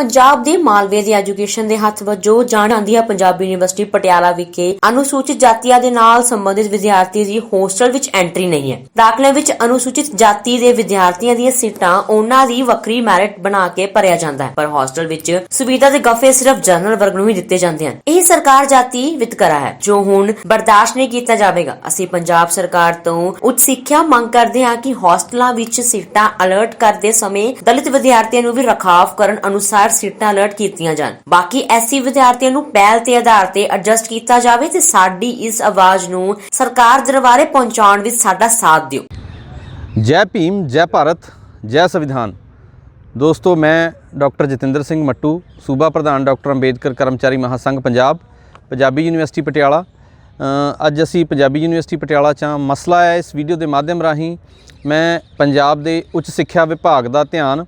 ਪੰਜਾਬ ਦੇ ਮਾਲਵੇ ਦੀ ਐਜੂਕੇਸ਼ਨ ਦੇ ਹੱਥ ਵਜੋਂ ਜਾਣ ਜਾਂਦੀ ਹੈ ਪੰਜਾਬੀ ਯੂਨੀਵਰਸਿਟੀ ਪਟਿਆਲਾ ਵਿਖੇ ਅਨੁਸੂਚਿਤ ਜਾਤੀਆਂ ਦੇ ਨਾਲ ਸੰਬੰਧਿਤ ਵਿਦਿਆਰਥੀ ਦੀ ਹੋਸਟਲ ਵਿੱਚ ਐਂਟਰੀ ਨਹੀਂ ਹੈ। ਦਾਖਲੇ ਵਿੱਚ ਅਨੁਸੂਚਿਤ ਜਾਤੀ ਦੇ ਵਿਦਿਆਰਥੀਆਂ ਦੀਆਂ ਸੀਟਾਂ ਉਹਨਾਂ ਦੀ ਵੱਖਰੀ ਮੈਰਿਟ ਬਣਾ ਕੇ ਭਰਿਆ ਜਾਂਦਾ ਹੈ, ਪਰ ਹੋਸਟਲ ਵਿੱਚ ਸੁਵਿਧਾ ਦੇ ਗੱਫੇ ਸਿਰਫ ਜਨਰਲ ਵਰਗ ਨੂੰ ਹੀ ਦਿੱਤੇ ਜਾਂਦੇ ਹਨ। ਇਹ ਸਰਕਾਰ ਜਾਤੀ ਵਿਤਕਰਾ ਹੈ, ਜੋ ਹੁਣ ਬਰਦਾਸ਼ਤ ਨਹੀਂ ਕੀਤਾ ਜਾਵੇਗਾ। ਅਸੀਂ ਪੰਜਾਬ ਸਰਕਾਰ ਤੋਂ ਉੱਚ ਸਿੱਖਿਆ ਮੰਗ ਕਰਦੇ ਹਾਂ ਕਿ ਹੋਸਟਲਾਂ ਵਿੱਚ ਸੀਟਾਂ ਅਲਰਟ ਕਰਦੇ ਸਮੇਂ ਦਲਿਤ ਵਿਦਿਆਰਥੀਆਂ ਨੂੰ ਵੀ ਰਖਾਵ ਕਰਨ ਅਨੁਸਾਰ ਸੀਟਾਂ ਅਲਰਟ ਕੀਤੀਆਂ ਜਾਣ। ਬਾਕੀ ਐਸੀ ਵਿਦਿਆਰਥੀਆਂ ਨੂੰ ਪਹਿਲ ਤੇ ਆਧਾਰ ਤੇ ਐਡਜਸਟ ਕੀਤਾ ਜਾਵੇ ਤੇ ਸਾਡੀ ਇਸ ਆਵਾਜ਼ ਨੂੰ ਸਰਕਾਰ ਦਰਬਾਰੇ ਪਹੁੰਚਾਉਣ ਵਿੱਚ ਸਾਡਾ ਸਾਥ ਦਿਓ। ਜੈ ਭੀਮ, ਜੈ ਭਾਰਤ, ਜੈ ਸੰਵਿਧਾਨ। ਦੋਸਤੋ, ਮੈਂ ਡਾਕਟਰ ਜਤਿੰਦਰ ਸਿੰਘ ਮੱਟੂ, ਸੂਬਾ ਪ੍ਰਧਾਨ ਡਾਕਟਰ ਅੰਬੇਦਕਰ ਕਰਮਚਾਰੀ ਮਹਾਸੰਘ ਪੰਜਾਬ, ਪੰਜਾਬੀ ਯੂਨੀਵਰਸਿਟੀ ਪਟਿਆਲਾ। ਅੱਜ ਅਸੀਂ ਪੰਜਾਬੀ ਯੂਨੀਵਰਸਿਟੀ ਪਟਿਆਲਾ 'ਚ ਹਾਂ। ਮਸਲਾ ਹੈ ਇਸ ਵੀਡੀਓ ਦੇ ਮਾਧਿਅਮ ਰਾਹੀਂ ਮੈਂ ਪੰਜਾਬ ਦੇ ਉੱਚ ਸਿੱਖਿਆ ਵਿਭਾਗ ਦਾ ਧਿਆਨ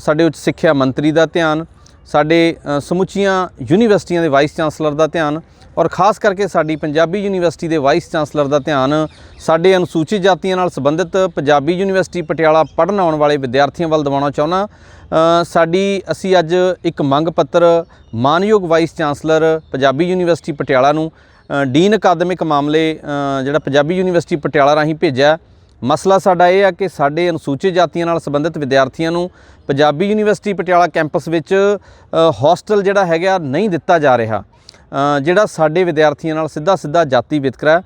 ਸਾਡੇ ਉੱਚ ਸਿੱਖਿਆ ਮੰਤਰੀ ਦਾ ਧਿਆਨ, ਸਾਡੇ ਸਮੁੱਚੀਆਂ ਯੂਨੀਵਰਸਿਟੀਆਂ ਦੇ ਵਾਈਸ ਚਾਂਸਲਰ ਦਾ ਧਿਆਨ ਔਰ ਖਾਸ ਕਰਕੇ ਸਾਡੀ ਪੰਜਾਬੀ ਯੂਨੀਵਰਸਿਟੀ ਦੇ ਵਾਈਸ ਚਾਂਸਲਰ ਦਾ ਧਿਆਨ, ਸਾਡੇ ਅਨੁਸੂਚਿਤ ਜਾਤੀਆਂ ਨਾਲ ਸੰਬੰਧਿਤ ਪੰਜਾਬੀ ਯੂਨੀਵਰਸਿਟੀ ਪਟਿਆਲਾ ਪੜ੍ਹਨ ਆਉਣ ਵਾਲੇ ਵਿਦਿਆਰਥੀਆਂ ਵੱਲ ਦਿਵਾਉਣਾ ਚਾਹੁੰਦਾ। ਸਾਡੀ, ਅਸੀਂ ਅੱਜ ਇੱਕ ਮੰਗ ਪੱਤਰ ਮਾਨਯੋਗ vice chancellor Punjabi university Patiala ਨੂੰ ਡੀਨ ਅਕਾਦਮਿਕ ਮਾਮਲੇ ਜਿਹੜਾ ਪੰਜਾਬੀ ਯੂਨੀਵਰਸਿਟੀ ਪਟਿਆਲਾ ਰਾਹੀਂ ਭੇਜਿਆ। ਮਸਲਾ ਸਾਡਾ ਇਹ ਆ ਕਿ ਸਾਡੇ ਅਨੁਸੂਚਿਤ ਜਾਤੀਆਂ ਨਾਲ ਸੰਬੰਧਿਤ ਵਿਦਿਆਰਥੀਆਂ ਨੂੰ ਪੰਜਾਬੀ ਯੂਨੀਵਰਸਿਟੀ ਪਟਿਆਲਾ ਕੈਂਪਸ ਵਿੱਚ ਹੋਸਟਲ ਜਿਹੜਾ ਹੈਗਾ, ਨਹੀਂ ਦਿੱਤਾ ਜਾ ਰਿਹਾ। ਜਿਹੜਾ ਸਾਡੇ ਵਿਦਿਆਰਥੀਆਂ ਨਾਲ ਸਿੱਧਾ ਸਿੱਧਾ ਜਾਤੀ ਵਿਤਕਰਾ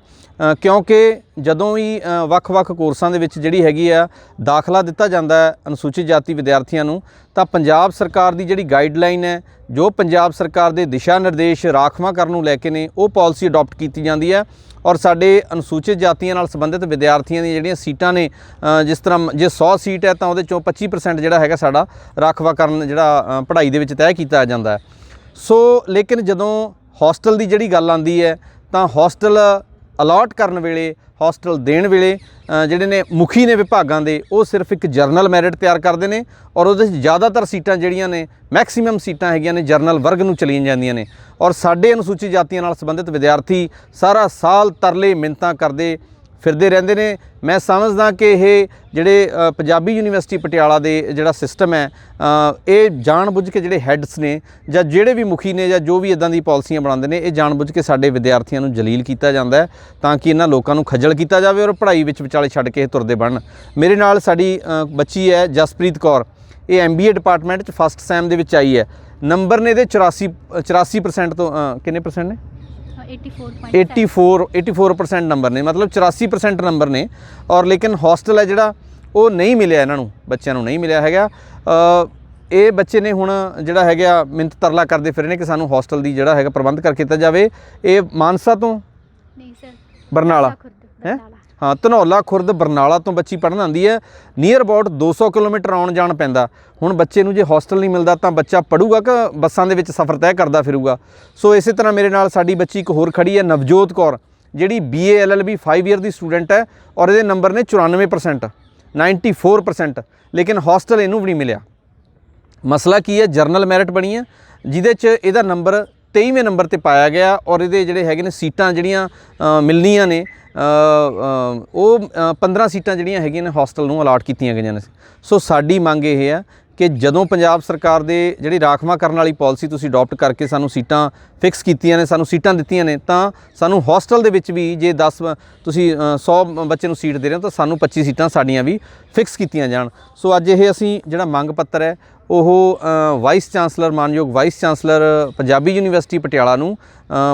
ਕਿਉਂਕਿ ਜਦੋਂ ਵੀ ਵੱਖ-ਵੱਖ ਕੋਰਸਾਂ ਦੇ ਵਿੱਚ ਜਿਹੜੀ ਹੈਗੀ ਆ, ਦਾਖਲਾ ਦਿੱਤਾ ਜਾਂਦਾ ਹੈ ਅਨੁਸੂਚਿਤ ਜਾਤੀ ਵਿਦਿਆਰਥੀਆਂ ਨੂੰ, ਤਾਂ ਪੰਜਾਬ ਸਰਕਾਰ ਦੀ ਜਿਹੜੀ ਗਾਈਡਲਾਈਨ ਹੈ, ਜੋ ਪੰਜਾਬ ਸਰਕਾਰ ਦੇ ਦਿਸ਼ਾ ਨਿਰਦੇਸ਼ ਰਾਖਵਾਂ ਕਰਨ ਨੂੰ ਲੈ ਕੇ ਨੇ, ਉਹ ਪਾਲਿਸੀ ਅਡਾਪਟ ਕੀਤੀ ਜਾਂਦੀ ਹੈ। ਔਰ ਸਾਡੇ ਅਨੁਸੂਚਿਤ ਜਾਤੀਆਂ ਨਾਲ ਸੰਬੰਧਿਤ ਵਿਦਿਆਰਥੀਆਂ ਦੀਆਂ ਜਿਹੜੀਆਂ ਸੀਟਾਂ ਨੇ ਜਿਸ ਤਰ੍ਹਾਂ ਜੇ 100 ਸੀਟ ਹੈ, ਤਾਂ ਉਹਦੇ ਚੋਂ 25% ਜਿਹੜਾ ਹੈਗਾ ਸਾਡਾ ਰਾਖਵਾ ਕਰਨ ਜਿਹੜਾ ਪੜ੍ਹਾਈ ਦੇ ਵਿੱਚ ਤੈਅ ਕੀਤਾ ਜਾਂਦਾ ਹੈ। ਸੋ ਲੇਕਿਨ ਜਦੋਂ ਹੋਸਟਲ ਦੀ ਜਿਹੜੀ ਗੱਲ ਆਂਦੀ ਹੈ, ਤਾਂ ਹੋਸਟਲ ਅਲਾਟ ਕਰਨ ਵੇਲੇ, ਹੋਸਟਲ ਦੇਣ ਵੇਲੇ ਜਿਹੜੇ ਨੇ ਮੁਖੀ ਨੇ ਵਿਭਾਗਾਂ ਦੇ, ਉਹ ਸਿਰਫ ਇੱਕ ਜਰਨਲ ਮੈਰਿਟ ਤਿਆਰ ਕਰਦੇ ਨੇ ਔਰ ਉਹਦੇ ਵਿੱਚ ਜ਼ਿਆਦਾਤਰ ਸੀਟਾਂ ਜਿਹੜੀਆਂ ਨੇ, ਮੈਕਸਿਮਮ ਸੀਟਾਂ ਹੈਗੀਆਂ ਨੇ ਜਰਨਲ ਵਰਗ ਨੂੰ ਚਲੀਆਂ ਜਾਂਦੀਆਂ ਨੇ। ਔਰ ਸਾਡੇ ਅਨੁਸੂਚਿਤ ਜਾਤੀਆਂ ਨਾਲ ਸੰਬੰਧਿਤ ਵਿਦਿਆਰਥੀ ਸਾਰਾ ਸਾਲ ਤਰਲੇ ਮਿੰਤਾਂ ਕਰਦੇ ਫਿਰਦੇ ਰਹਿੰਦੇ ਨੇ। ਮੈਂ ਸਮਝਦਾ ਕਿ ਇਹ ਜਿਹੜੇ ਪੰਜਾਬੀ ਯੂਨੀਵਰਸਿਟੀ ਪਟਿਆਲਾ ਦੇ ਜਿਹੜਾ ਸਿਸਟਮ ਹੈ ਅ, ਇਹ ਜਾਣਬੁੱਝ ਕੇ ਜਿਹੜੇ ਹੈੱਡਸ ਨੇ ਜਾਂ ਜਿਹੜੇ ਵੀ ਮੁਖੀ ਨੇ ਜਾਂ ਜੋ ਵੀ ਇਦਾਂ ਦੀ ਪਾਲਿਸੀਆਂ ਬਣਾਉਂਦੇ ਨੇ ਇਹ ਜਾਣਬੁੱਝ ਕੇ ਸਾਡੇ ਵਿਦਿਆਰਥੀਆਂ ਨੂੰ ਜਲੀਲ ਕੀਤਾ ਜਾਂਦਾ ਤਾਂ ਕਿ ਇਹਨਾਂ ਲੋਕਾਂ ਨੂੰ ਖੱਜਲ ਕੀਤਾ ਜਾਵੇ ਔਰ ਪੜ੍ਹਾਈ ਵਿੱਚ ਵਿਚਾਲੇ ਛੱਡ ਕੇ ਇਹ ਤੁਰਦੇ ਬਣਨ। ਮੇਰੇ ਨਾਲ ਸਾਡੀ ਬੱਚੀ ਹੈ ਜਸਪ੍ਰੀਤ ਕੌਰ। ਇਹ ਐਮਬੀਏ ਡਿਪਾਰਟਮੈਂਟ ਚ ਫਸਟ ਸੈਮ ਦੇ ਵਿੱਚ ਆਈ ਹੈ। ਨੰਬਰ ਨੇ ਇਹਦੇ 84 84% ਤੋਂ ਕਿੰਨੇ ਪਰਸੈਂਟ ਨੇ? 84 84% ਨੰਬਰ ਨੇ ਮਤਲਬ 84% ਨੰਬਰ ਨੇ। ਔਰ ਲੇਕਿਨ ਹੋਸਟਲ ਹੈ ਜਿਹੜਾ ਉਹ ਨਹੀਂ ਮਿਲਿਆ ਇਹਨਾਂ ਨੂੰ ਬੱਚਿਆਂ ਨੂੰ ਨਹੀਂ ਮਿਲਿਆ ਹੈਗਾ। ਇਹ ਬੱਚੇ ਨੇ ਹੁਣ ਜਿਹੜਾ ਹੈਗਾ ਮਿੰਤ ਤਰਲਾ ਕਰਦੇ ਫਿਰ ਨੇ ਕਿ ਸਾਨੂੰ ਹੋਸਟਲ ਦੀ ਜਿਹੜਾ ਹੈਗਾ ਪ੍ਰਬੰਧ ਕਰਕੇ ਦਿੱਤਾ ਜਾਵੇ। ਇਹ ਮਾਨਸਾ ਤੋਂ? ਨਹੀਂ ਸਰ ਬਰਨਾਲਾ। ਹੈਂ? ਹਾਂ ਧਨੌਲਾ ਖੁਰਦ ਬਰਨਾਲਾ ਤੋਂ ਬੱਚੀ ਪੜ੍ਹਨ ਆਉਂਦੀ ਹੈ। ਨੀਅਰ ਅਬਾਊਟ 200 ਕਿਲੋਮੀਟਰ ਆਉਣ ਜਾਣ ਪੈਂਦਾ। ਹੁਣ ਬੱਚੇ ਨੂੰ ਜੇ ਹੋਸਟਲ ਨਹੀਂ ਮਿਲਦਾ ਤਾਂ ਬੱਚਾ ਪੜੂਗਾ ਕਿ ਬੱਸਾਂ ਦੇ ਵਿੱਚ ਸਫ਼ਰ ਤੈਅ ਕਰਦਾ ਫਿਰੂਗਾ। ਸੋ ਇਸੇ ਤਰ੍ਹਾਂ ਮੇਰੇ ਨਾਲ ਸਾਡੀ ਬੱਚੀ ਇੱਕ ਹੋਰ ਖੜੀ ਹੈ ਨਵਜੋਤ ਕੌਰ ਜਿਹੜੀ BA LLB 5 ਇਅਰ ਦੀ ਸਟੂਡੈਂਟ ਹੈ ਔਰ ਇਹਦੇ ਨੰਬਰ ਨੇ 94% 94% ਲੇਕਿਨ ਹੋਸਟਲ ਇਹਨੂੰ ਵੀ ਨਹੀਂ ਮਿਲਿਆ। ਮਸਲਾ ਕੀ ਹੈ? ਜਰਨਲ ਮੈਰਿਟ ਬਣੀ ਹੈ ਜਿਹਦੇ 'ਚ ਇਹਦਾ ਨੰਬਰ 23ਵੇਂ ਨੰਬਰ ਤੇ ਪਾਇਆ ਗਿਆ ਔਰ ਇਹਦੇ ਜਿਹੜੇ ਹੈਗੇ ਨੇ ਸੀਟਾਂ ਜਿਹੜੀਆਂ ਮਿਲਣੀਆਂ ਨੇ ਉਹ ਅ, 15 ਸੀਟਾਂ ਜਿਹੜੀਆਂ ਹੈਗੀਆਂ ਨੇ ਹੋਸਟਲ ਨੂੰ ਅਲਾਟ ਕੀਤੀਆਂ ਗਈਆਂ ਨੇ। ਸੋ ਸਾਡੀ ਮੰਗ ਇਹ ਹੈ ਕਿ ਜਦੋਂ ਪੰਜਾਬ ਸਰਕਾਰ ਦੇ ਜਿਹੜੀ ਰਾਖਵਾਂ ਕਰਨ ਵਾਲੀ ਪਾਲਿਸੀ ਤੁਸੀਂ ਅਡਾਪਟ ਕਰਕੇ ਸਾਨੂੰ ਸੀਟਾਂ ਫਿਕਸ ਕੀਤੀਆਂ ਨੇ ਸਾਨੂੰ ਸੀਟਾਂ ਦਿੱਤੀਆਂ ਨੇ ਤਾਂ ਸਾਨੂੰ ਹੋਸਟਲ ਦੇ ਵਿੱਚ ਵੀ ਜੇ 10 ਤੁਸੀਂ ਅ, 100 ਬੱਚੇ ਨੂੰ ਸੀਟ ਦੇ ਰਹੇ ਹੋ ਤਾਂ ਸਾਨੂੰ 25 ਸੀਟਾਂ ਸਾਡੀਆਂ ਵੀ ਫਿਕਸ ਕੀਤੀਆਂ ਜਾਣ। ਸੋ ਅੱਜ ਇਹ ਅਸੀਂ ਜਿਹੜਾ ਮੰਗ ਪੱਤਰ ਹੈ ਉਹ ਵਾਈਸ ਚਾਂਸਲਰ ਮਾਨਯੋਗ vice chancellor Punjabi university Patiala ਨੂੰ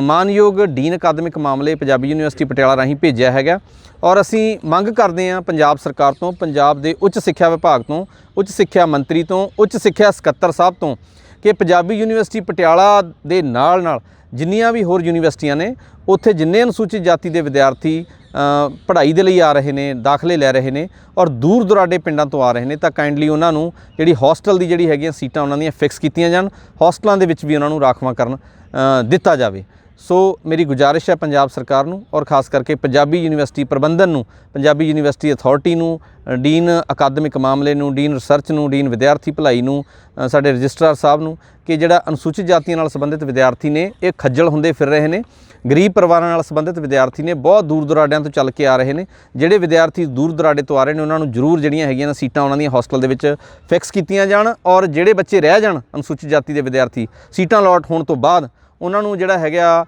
ਮਾਨਯੋਗ ਡੀਨ ਅਕਾਦਮਿਕ ਮਾਮਲੇ ਪੰਜਾਬੀ ਯੂਨੀਵਰਸਿਟੀ ਪਟਿਆਲਾ ਰਾਹੀਂ ਭੇਜਿਆ ਹੈਗਾ। ਔਰ ਅਸੀਂ ਮੰਗ ਕਰਦੇ ਹਾਂ ਪੰਜਾਬ ਸਰਕਾਰ ਤੋਂ, ਪੰਜਾਬ ਦੇ ਉੱਚ ਸਿੱਖਿਆ ਵਿਭਾਗ ਤੋਂ, ਉੱਚ ਸਿੱਖਿਆ ਮੰਤਰੀ ਤੋਂ, ਉੱਚ ਸਿੱਖਿਆ ਸਕੱਤਰ ਸਾਹਿਬ ਤੋਂ ਕਿ ਪੰਜਾਬੀ ਯੂਨੀਵਰਸਿਟੀ ਪਟਿਆਲਾ ਦੇ ਨਾਲ ਨਾਲ ਜਿੰਨੀਆਂ ਵੀ ਹੋਰ ਯੂਨੀਵਰਸਿਟੀਆਂ ਨੇ, ਉੱਥੇ ਜਿੰਨੇ ਅਨੁਸੂਚਿਤ ਜਾਤੀ ਦੇ ਵਿਦਿਆਰਥੀ ਪੜ੍ਹਾਈ ਦੇ ਲਈ ਆ ਰਹੇ ਨੇ, ਦਾਖਲੇ ਲੈ ਰਹੇ ਨੇ ਔਰ ਦੂਰ ਦੁਰਾਡੇ ਪਿੰਡਾਂ ਤੋਂ ਆ ਰਹੇ ਨੇ ਤਾਂ ਕਾਈਂਡਲੀ ਉਹਨਾਂ ਨੂੰ ਜਿਹੜੀ ਹੋਸਟਲ ਦੀ ਜਿਹੜੀ ਹੈਗੀਆਂ ਸੀਟਾਂ ਉਹਨਾਂ ਦੀਆਂ ਫਿਕਸ ਕੀਤੀਆਂ ਜਾਣ ਹੋਸਟਲਾਂ ਦੇ ਵਿੱਚ ਵੀ ਉਹਨਾਂ ਨੂੰ ਰਾਖਵਾਂ ਕਰਨ ਦਿੱਤਾ ਜਾਵੇ। ਸੋ ਮੇਰੀ ਗੁਜ਼ਾਰਿਸ਼ ਹੈ ਪੰਜਾਬ ਸਰਕਾਰ ਨੂੰ ਔਰ ਖਾਸ ਕਰਕੇ ਪੰਜਾਬੀ ਯੂਨੀਵਰਸਿਟੀ ਪ੍ਰਬੰਧਨ ਨੂੰ, ਪੰਜਾਬੀ ਯੂਨੀਵਰਸਿਟੀ ਅਥਾਰਟੀ ਨੂੰ ਡੀਨ ਅਕਾਦਮਿਕ ਮਾਮਲੇ ਨੂੰ ਡੀਨ ਰਿਸਰਚ ਨੂੰ ਡੀਨ ਵਿਦਿਆਰਥੀ ਭਲਾਈ ਨੂੰ ਸਾਡੇ ਰਜਿਸਟਰਾਰ ਸਾਹਿਬ ਨੂੰ ਕਿ ਜਿਹੜਾ ਅਨੁਸੂਚਿਤ ਜਾਤੀਆਂ ਨਾਲ ਸੰਬੰਧਿਤ ਵਿਦਿਆਰਥੀ ਨੇ, ਇਹ ਖੱਜਲ ਹੁੰਦੇ ਫਿਰ ਰਹੇ ਨੇ। ਗਰੀਬ ਪਰਿਵਾਰਾਂ ਨਾਲ ਸੰਬੰਧਿਤ ਵਿਦਿਆਰਥੀ ਨੇ ਬਹੁਤ ਦੂਰ ਦੁਰਾਡਿਆਂ ਤੋਂ ਚੱਲ ਕੇ ਆ ਰਹੇ ਨੇ। ਜਿਹੜੇ ਵਿਦਿਆਰਥੀ ਦੂਰ ਦੁਰਾਡੇ ਤੋਂ ਆ ਰਹੇ ਨੇ, ਉਹਨਾਂ ਨੂੰ ਜ਼ਰੂਰ ਜਿਹੜੀਆਂ ਹੈਗੀਆਂ ਨੇ ਸੀਟਾਂ ਉਹਨਾਂ ਦੀਆਂ ਹੋਸਟਲ ਦੇ ਵਿੱਚ ਫਿਕਸ ਕੀਤੀਆਂ ਜਾਣ ਔਰ ਜਿਹੜੇ ਬੱਚੇ ਰਹਿ ਜਾਣ ਅਨੁਸੂਚਿਤ ਜਾਤੀ ਦੇ ਵਿਦਿਆਰਥੀ ਸੀਟਾਂ ਅਲਾਟ ਹੋਣ ਤੋਂ ਬਾਅਦ ਉਹਨਾਂ ਨੂੰ ਜਿਹੜਾ ਹੈਗਾ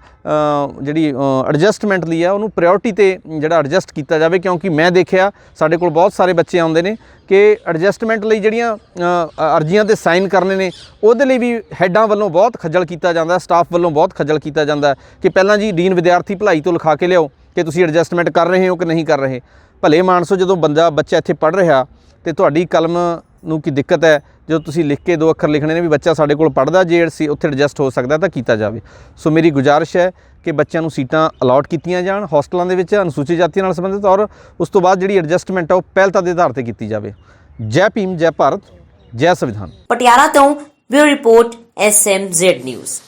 ਜਿਹੜੀ ਐਡਜਸਟਮੈਂਟ ਲਈ ਆ, ਉਹਨੂੰ ਪ੍ਰਾਇੋਰਟੀ ਤੇ ਜਿਹੜਾ ਐਡਜਸਟ ਕੀਤਾ ਜਾਵੇ, ਕਿਉਂਕਿ ਮੈਂ ਦੇਖਿਆ ਸਾਡੇ ਕੋਲ ਬਹੁਤ ਸਾਰੇ ਬੱਚੇ ਆਉਂਦੇ ਨੇ ਕਿ ਐਡਜਸਟਮੈਂਟ ਲਈ ਜਿਹੜੀਆਂ ਅਰਜ਼ੀਆਂ ਤੇ ਸਾਈਨ ਕਰਨੇ ਨੇ, ਉਹਦੇ ਲਈ ਵੀ ਹੈੱਡਾਂ ਵੱਲੋਂ ਬਹੁਤ ਖੱਜਲ ਕੀਤਾ ਜਾਂਦਾ ਸਟਾਫ ਵੱਲੋਂ ਬਹੁਤ ਖੱਜਲ ਕੀਤਾ ਜਾਂਦਾ ਕਿ ਪਹਿਲਾਂ ਜੀ ਡੀਨ ਵਿਦਿਆਰਥੀ ਭਲਾਈ ਤੋਂ ਲਿਖਾ ਕੇ ਲਿਆਓ ਕਿ ਤੁਸੀਂ ਐਡਜਸਟਮੈਂਟ ਕਰ ਰਹੇ ਹੋ ਕਿ ਨਹੀਂ ਕਰ ਰਹੇ। ਭਲੇ ਮਾਨਸੋ ਜਦੋਂ ਬੰਦਾ, ਬੱਚਾ ਇੱਥੇ ਪੜ੍ਹ ਰਿਹਾ ਤੇ ਤੁਹਾਡੀ ਕਲਮ ਨੂੰ ਕੀ ਦਿੱਕਤ ਹੈ ਜਦੋਂ ਤੁਸੀਂ ਲਿਖ ਕੇ ਦੋ ਅੱਖਰ ਲਿਖਣੇ ਨੇ ਵੀ ਬੱਚਾ ਸਾਡੇ ਕੋਲ ਪੜ੍ਹਦਾ, ਜੇ ਸੀ ਉੱਥੇ ਐਡਜਸਟ ਹੋ ਸਕਦਾ ਤਾਂ ਕੀਤਾ ਜਾਵੇ। ਸੋ ਮੇਰੀ ਗੁਜ਼ਾਰਿਸ਼ ਹੈ ਕਿ ਬੱਚਿਆਂ ਨੂੰ ਸੀਟਾਂ ਅਲਾਟ ਕੀਤੀਆਂ ਜਾਣ ਹੋਸਟਲਾਂ ਦੇ ਵਿੱਚ, ਅਨੁਸੂਚਿਤ ਜਾਤੀਆਂ ਨਾਲ ਸੰਬੰਧਿਤ, ਔਰ ਉਸ ਤੋਂ ਬਾਅਦ ਜਿਹੜੀ ਐਡਜਸਟਮੈਂਟ ਹੈ ਉਹ ਪਹਿਲਤਾ ਦੇ ਆਧਾਰ ਤੇ ਕੀਤੀ ਜਾਵੇ। ਜੈ ਭੀਮ, ਜੈ ਭਾਰਤ, ਜੈ ਸੰਵਿਧਾਨ। ਪਟਿਆਲਾ ਤੋਂ ਬਿਊਰੋ ਰਿਪੋਰਟ ਐਸਐਮਜ਼ੈਡ ਨਿਊਜ਼